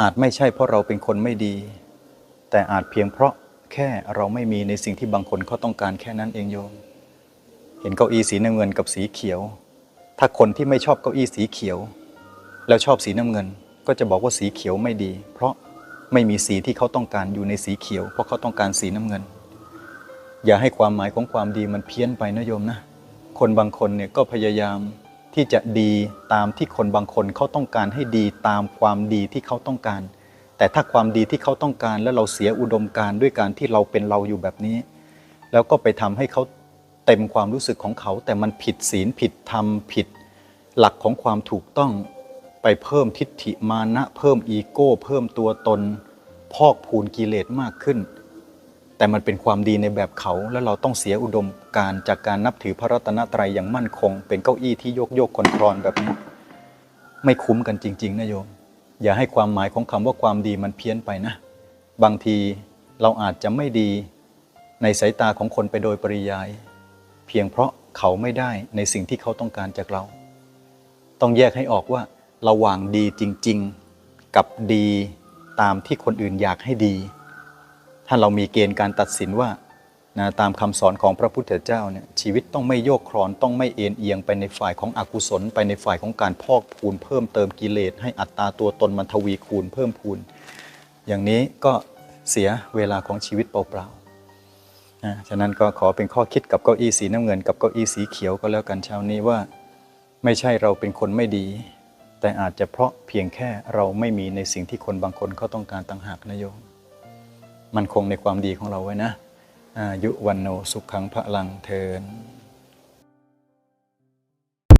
อาจไม่ใช่เพราะเราเป็นคนไม่ดี แต่อาจเพียงเพราะแค่เราไม่มีในสิ่งที่บางคนเขาต้องการแค่นั้นเองโยม เห็นเก้าอี้สีน้ำเงินกับสีเขียว ถ้าคนที่ไม่ชอบเก้าอี้สีเขียว แล้วชอบสีน้ำเงิน ก็จะบอกว่าสีเขียวไม่ดี เพราะไม่มีสีที่เขาต้องการอยู่ในสีเขียว เพราะเขาต้องการสีน้ำเงิน อย่าให้ความหมายของความดีมันเพี้ยนไปนะโยมนะ คนบางคนเนี่ยก็พยายาม ที่จะดีตามที่คนบางคนเขาต้องการให้ดีตามความดีที่เขาต้องการ แต่ถ้าความดีที่เขาต้องการแล้วเราเสียอุดมการด้วยการที่เราเป็นเราอยู่แบบนี้ แล้วก็ไปทำให้เขาเต็มความรู้สึกของเขา แต่มันผิดศีลผิดธรรมผิด หลักของความถูกต้องไปเพิ่มทิฏฐิมานะ เพิ่มอีโก้ เพิ่มตัวตน พอกพูนกิเลสมากขึ้น แต่มันเป็นความดีในแบบเขา แล้วเราต้องเสียอุดมการจากการนับถือพระรัตนตรัยอย่างมั่นคง เป็นเก้าอี้ที่โยกโยกคอนทรอนแบบนี้ ไม่คุ้มกันจริง ๆนะโยม อย่าให้ความหมายของคำว่าความดีมันเพี้ยนไปนะ บางทีเราอาจจะไม่ดีในสายตาของคนไปโดยปริยาย เพียงเพราะเขาไม่ได้ในสิ่งที่เขาต้องการจากเรา ต้องแยกให้ออกว่าระหว่างดีจริง ๆ กับดีตามที่คนอื่นอยากให้ดี ถ้าเรามีเกณฑ์การตัดสินว่านะตามคำสอนของพระพุทธเจ้าเนี่ยชีวิตต้องไม่โยกครอนต้องไม่เอ็นเอียงไปในฝ่ายของอกุศล ไปในฝ่ายของการพอกพูนเพิ่มเติมกิเลส ให้อัตตาตัวตนมันทวีคูณเพิ่มพูน อย่างนี้ก็เสียเวลาของชีวิตเปล่าๆนะฉะนั้นก็ขอเป็นข้อคิดกับเก้าอี้สีน้ำเงิน กับเก้าอี้สีเขียวก็แล้วกันเช้านี้ว่า ไม่ใช่เราเป็นคนไม่ดี แต่อาจจะเพราะเพียงแค่เราไม่มีในสิ่งที่คนบางคนเขาต้องการต่างหากนะโยม มันคงในความดีของเราไว้นะอายุวันโนสุขขังพระลังเทิน